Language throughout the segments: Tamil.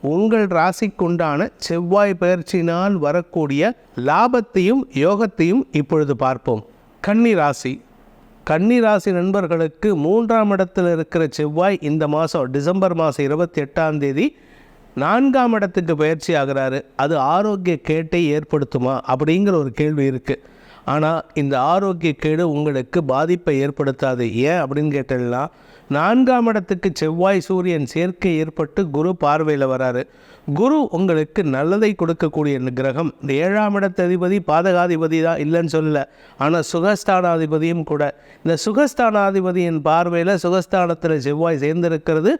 உங்கள் ராசிக்குண்டான செவ்வாய் பயிற்சியினால் வரக்கூடிய லாபத்தையும் யோகத்தையும் இப்பொழுது பார்ப்போம். கன்னி ராசி. கன்னி ராசி நண்பர்களுக்கு மூன்றாம் இடத்தில் இருக்கிற செவ்வாய் இந்த மாதம் டிசம்பர் மாதம் இருபத்தி எட்டாம் தேதி நான்காம் இடத்துக்கு பயிற்சி ஆகிறாரு. அது ஆரோக்கிய கேட்டை ஏற்படுத்துமா அப்படிங்கிற ஒரு கேள்வி இருக்குது ஆனால் இந்த ஆரோக்கிய கேடு உங்களுக்கு பாதிப்பை ஏற்படுத்தாது. ஏன் அப்படின்னு கேட்டீங்கன்னா நான்காம் இடத்துக்கு செவ்வாய் சூரியன் சேர்க்கை ஏற்பட்டு குரு பார்வையில் வராரு. குரு உங்களுக்கு நல்லதை கொடுக்கக்கூடிய கிரகம் இந்த ஏழாம் இடத்து அதிபதி பாதகாதிபதி தான் இல்லைன்னு சொல்லலை. ஆனால் சுகஸ்தானாதிபதியும் கூட. இந்த சுகஸ்தானாதிபதியின் பார்வையில் சுகஸ்தானத்தில் செவ்வாய் சேர்ந்திருக்கிறது.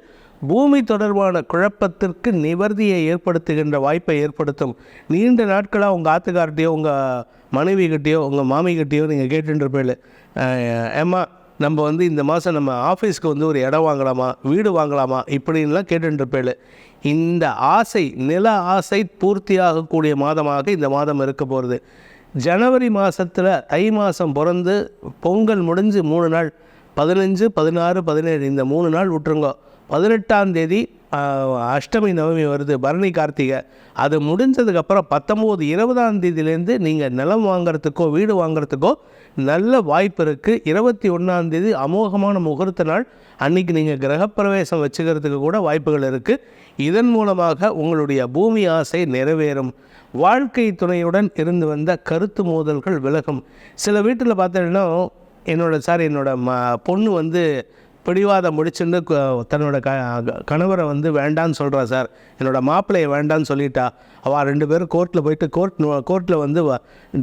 பூமி தொடர்பான குழப்பத்திற்கு நிவர்த்தியை ஏற்படுத்துகின்ற வாய்ப்பை ஏற்படுத்தும். நீண்ட நாட்களாக உங்கள் ஆத்துக்கார்ட்டையோ உங்கள் மனைவிகிட்டேயோ உங்கள் மாமிகிட்டேயோ நீங்கள் கேட்டுருப்பேன் ஏம்மா நம்ம வந்து இந்த மாதம் நம்ம ஆஃபீஸ்க்கு வந்து ஒரு இடம் வாங்கலாமா? வீடு வாங்கலாமா? இப்படின்லாம் கேட்டுருப்பேள் இந்த ஆசை நில ஆசை பூர்த்தியாகக்கூடிய மாதமாக இந்த மாதம் இருக்க போகிறது ஜனவரி மாதத்தில் தை மாதம் பிறந்து பொங்கல் முடிஞ்சு மூணு நாள். பதினஞ்சு பதினாறு பதினேழு இந்த மூணு நாள் விட்டுருங்க பதினெட்டாம் தேதி அஷ்டமி நவமி வருது பரணி கார்த்திகை. அது முடிஞ்சதுக்கப்புறம் பத்தொம்போது இருபதாம் தேதியிலேருந்து நீங்கள் நிலம் வாங்குறதுக்கோ வீடு வாங்குறதுக்கோ நல்ல வாய்ப்பு இருக்குது இருபத்தி ஒன்றாம் தேதி அமோகமான முகூர்த்த நாள். அன்றைக்கி நீங்கள் கிரகப்பிரவேசம் வச்சுக்கிறதுக்கு கூட வாய்ப்புகள் இருக்குது இதன் மூலமாக உங்களுடைய பூமி ஆசை நிறைவேறும். வாழ்க்கை துணையுடன் இருந்து வந்த கருத்து மோதல்கள் விலகும். சில வீட்டில் பார்த்தீங்கன்னா என்னோட சார் என்னோடய ம பொண்ணு வந்து பிடிவாதம் முடிச்சுன்னு தன்னோட க கணவரை வந்து வேண்டான்னு சொல்கிறா சார். என்னோட மாப்பிள்ளையை வேண்டான்னு சொல்லிட்டா. அவள் ரெண்டு பேரும் கோர்ட்டில் போயிட்டு கோர்ட் கோர்ட்டில் வந்து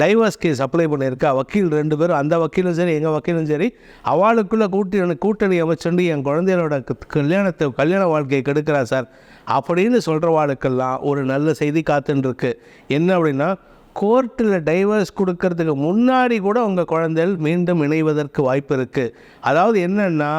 டைவர்ஸ் கேஸ் அப்ளை பண்ணியிருக்கா. வக்கீல் ரெண்டு பேரும் அந்த வக்கீலும் சரி எங்கள் வக்கீலும் சரி அவளுக்குள்ளே கூட்டி கூட்டணி அமைச்சுண்டு என் குழந்தையோட கல்யாணத்தை கல்யாண வாழ்க்கையை கெடுக்கிறா சார். அப்படின்னு சொல்கிறவாளுக்கெல்லாம் ஒரு நல்ல செய்தி காத்துன்னு இருக்குது என்ன அப்படின்னா கோர்ட்டில் டைவர்ஸ் கொடுக்கறதுக்கு முன்னாடி கூட உங்கள் குழந்தைகள் மீண்டும் இணைவதற்கு வாய்ப்பு இருக்குது அதாவது என்னென்னா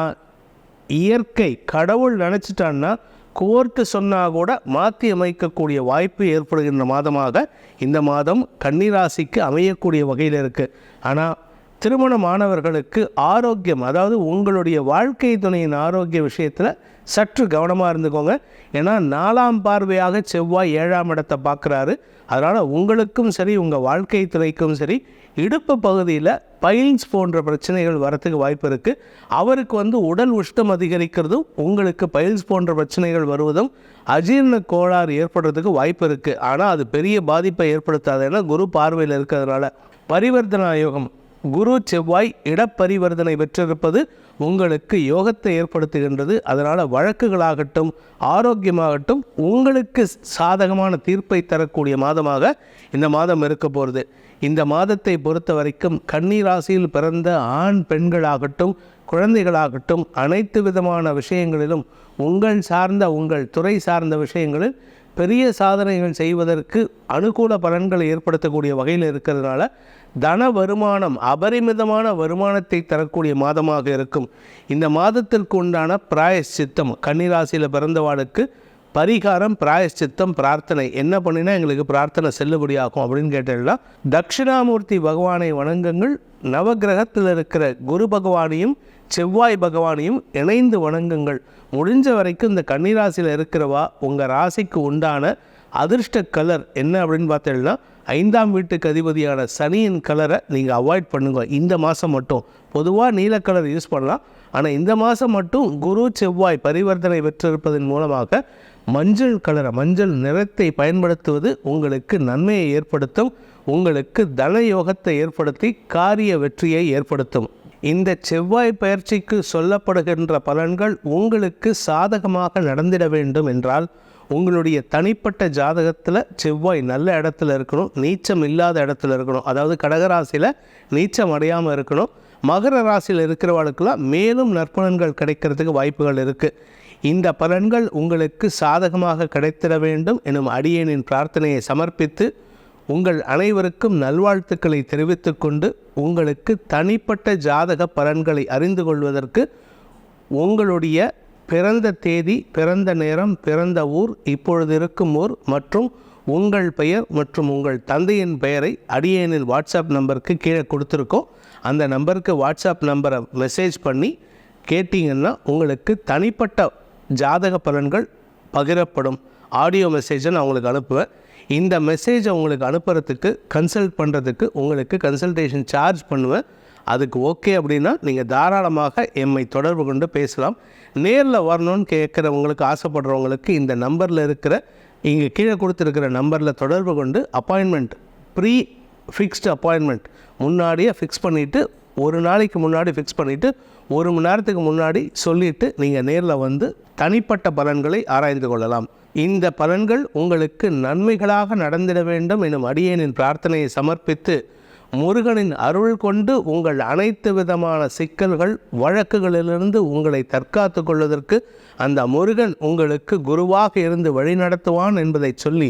இயற்கை கடவுள் நினச்சிட்டான்னா கோர்ட்டு சொன்னால் கூட மாற்றி அமைக்கக்கூடிய வாய்ப்பு ஏற்படுகின்ற மாதமாக இந்த மாதம் கன்னிராசிக்கு அமையக்கூடிய வகையில் இருக்குது ஆனால் திருமணமானவர்களுக்கு ஆரோக்கியம் அதாவது உங்களுடைய வாழ்க்கை துணையின் ஆரோக்கிய விஷயத்தில் சற்று கவனமாக இருந்துக்கோங்க. ஏன்னா நாலாம் பார்வையாக செவ்வாய் ஏழாம் இடத்தை பார்க்குறாரு. அதனால் உங்களுக்கும் சரி உங்கள் வாழ்க்கை துறைக்கும் சரி இடுப்பு பகுதியில் பைல்ஸ் போன்ற பிரச்சனைகள் வரத்துக்கு வாய்ப்பு இருக்குது அவருக்கு வந்து உடல் உஷ்டம் அதிகரிக்கிறதும் உங்களுக்கு பைல்ஸ் போன்ற பிரச்சனைகள் வருவதும் அஜீரண கோளாறு ஏற்படுறதுக்கு வாய்ப்பு இருக்குது ஆனால் அது பெரிய பாதிப்பை ஏற்படுத்தாது. ஏன்னா குரு பார்வையில் இருக்கிறதுனால. பரிவர்த்தனா யோகம். குரு செவ்வாய் இடப்பரிவர்த்தனை பெற்றிருப்பது உங்களுக்கு யோகத்தை ஏற்படுத்துகின்றது. அதனால் வழக்குகளாகட்டும் ஆரோக்கியமாகட்டும் உங்களுக்கு சாதகமான தீர்ப்பை தரக்கூடிய மாதமாக இந்த மாதம் இருக்க போகிறது இந்த மாதத்தை பொறுத்த வரைக்கும் கன்னிராசியில் பிறந்த ஆண் பெண்களாகட்டும் குழந்தைகளாகட்டும் அனைத்து விதமான விஷயங்களிலும் உங்கள் சார்ந்த உங்கள் துறை சார்ந்த விஷயங்களில் பெரிய சாதனைகள் செய்வதற்கு அனுகூல பலன்களை ஏற்படுத்தக்கூடிய வகையில் இருக்கிறதுனால தன வருமானம் அபரிமிதமான வருமானத்தை தரக்கூடிய மாதமாக இருக்கும். இந்த மாதத்திற்கு உண்டான பிராயஷ்சித்தம் கன்னிராசியில் பிறந்தவாளுக்கு பரிகாரம் பிராயஷ்சித்தம் பிரார்த்தனை. என்ன பண்ணினா எங்களுக்கு பிரார்த்தனை செல்லுபடியாகும் அப்படின்னு கேட்டீங்கன்னா தட்சிணாமூர்த்தி பகவானை வணங்குங்கள். நவக்கிரகத்தில் இருக்கிற குரு பகவானையும் செவ்வாய் பகவானையும் இணைந்து வணங்குங்கள். முடிஞ்ச வரைக்கும் இந்த கன்னிராசியில் இருக்கிறவா உங்கள் ராசிக்கு உண்டான அதிர்ஷ்ட கலர் என்ன அப்படின்னு பார்த்தீங்கன்னா ஐந்தாம் வீட்டுக்கு அதிபதியான சனியின் கலரை நீங்கள் அவாய்ட் பண்ணுங்க. இந்த மாதம் மட்டும். பொதுவாக நீல கலர் யூஸ் பண்ணலாம். ஆனால் இந்த மாதம் மட்டும் குரு செவ்வாய் பரிவர்த்தனை பெற்றிருப்பதன் மூலமாக மஞ்சள் கலரை மஞ்சள் நிறத்தை பயன்படுத்துவது உங்களுக்கு நன்மையை ஏற்படுத்தும். உங்களுக்கு தன யோகத்தை ஏற்படுத்தி காரிய வெற்றியை ஏற்படுத்தும். இந்த செவ்வாய் பயிற்சிக்கு சொல்லப்படுகின்ற பலன்கள் உங்களுக்கு சாதகமாக நடந்திட வேண்டும் என்றால் உங்களுடைய தனிப்பட்ட ஜாதகத்தில் செவ்வாய் நல்ல இடத்துல இருக்கணும் நீச்சம் இல்லாத இடத்துல இருக்கணும். அதாவது கடகராசியில் நீச்சம் அடையாமல் இருக்கணும். மகர ராசியில் இருக்கிறவர்களுக்கெல்லாம் மேலும் நற்பலன்கள் கிடைக்கிறதுக்கு வாய்ப்புகள் இருக்குது இந்த பலன்கள் உங்களுக்கு சாதகமாக கிடைத்திட வேண்டும் எனும் அடியேனின் பிரார்த்தனையை சமர்ப்பித்து உங்கள் அனைவருக்கும் நல்வாழ்த்துக்களை தெரிவித்துக்கொண்டு உங்களுக்கு தனிப்பட்ட ஜாதக பலன்களை அறிந்து கொள்வதற்கு உங்களுடைய பிறந்த தேதி பிறந்த நேரம் பிறந்த ஊர் இப்பொழுது இருக்கும் ஊர் மற்றும் உங்கள் பெயர் மற்றும் உங்கள் தந்தையின் பெயரை அடியேனின் வாட்ஸ்அப் நம்பருக்கு கீழே கொடுத்துருக்கோம். அந்த நம்பருக்கு வாட்ஸ்அப் நம்பரை மெசேஜ் பண்ணி கேட்டிங்கன்னா உங்களுக்கு தனிப்பட்ட ஜாதக பலன்கள் பகிரப்படும். ஆடியோ மெசேஜை நான் உங்களுக்கு அனுப்புவேன். இந்த மெசேஜை உங்களுக்கு அனுப்புறதுக்கு கன்சல்ட் பண்ணுறதுக்கு உங்களுக்கு கன்சல்டேஷன் சார்ஜ் பண்ணுவேன். அதுக்கு ஓகே அப்படின்னா நீங்கள் தாராளமாக எம்மை தொடர்பு கொண்டு பேசலாம். நேரில் வரணும்னு கேட்குறவங்களுக்கு ஆசைப்படுறவங்களுக்கு இந்த நம்பரில் இருக்கிற இங்கே கீழே கொடுத்துருக்கிற நம்பரில் தொடர்பு கொண்டு அப்பாயின்மெண்ட் ப்ரீ ஃபிக்ஸ்டு அப்பாயின்மெண்ட் முன்னாடியே ஃபிக்ஸ் பண்ணிவிட்டு ஒரு நாளைக்கு முன்னாடி ஃபிக்ஸ் பண்ணிவிட்டு ஒரு மணி நேரத்துக்கு முன்னாடி சொல்லிவிட்டு நீங்கள் நேரில் வந்து தனிப்பட்ட பலன்களை ஆராய்ந்து கொள்ளலாம். இந்த பலன்கள் உங்களுக்கு நன்மைகளாக நடந்திட வேண்டும் எனும் அடியேனின் பிரார்த்தனையை சமர்ப்பித்து முருகனின் அருள் கொண்டு உங்கள் அனைத்து விதமான சிக்கல்கள் வழக்குகளிலிருந்து உங்களை தற்காத்து கொள்வதற்கு அந்த முருகன் உங்களுக்கு குருவாக இருந்து வழிநடத்துவான் என்பதை சொல்லி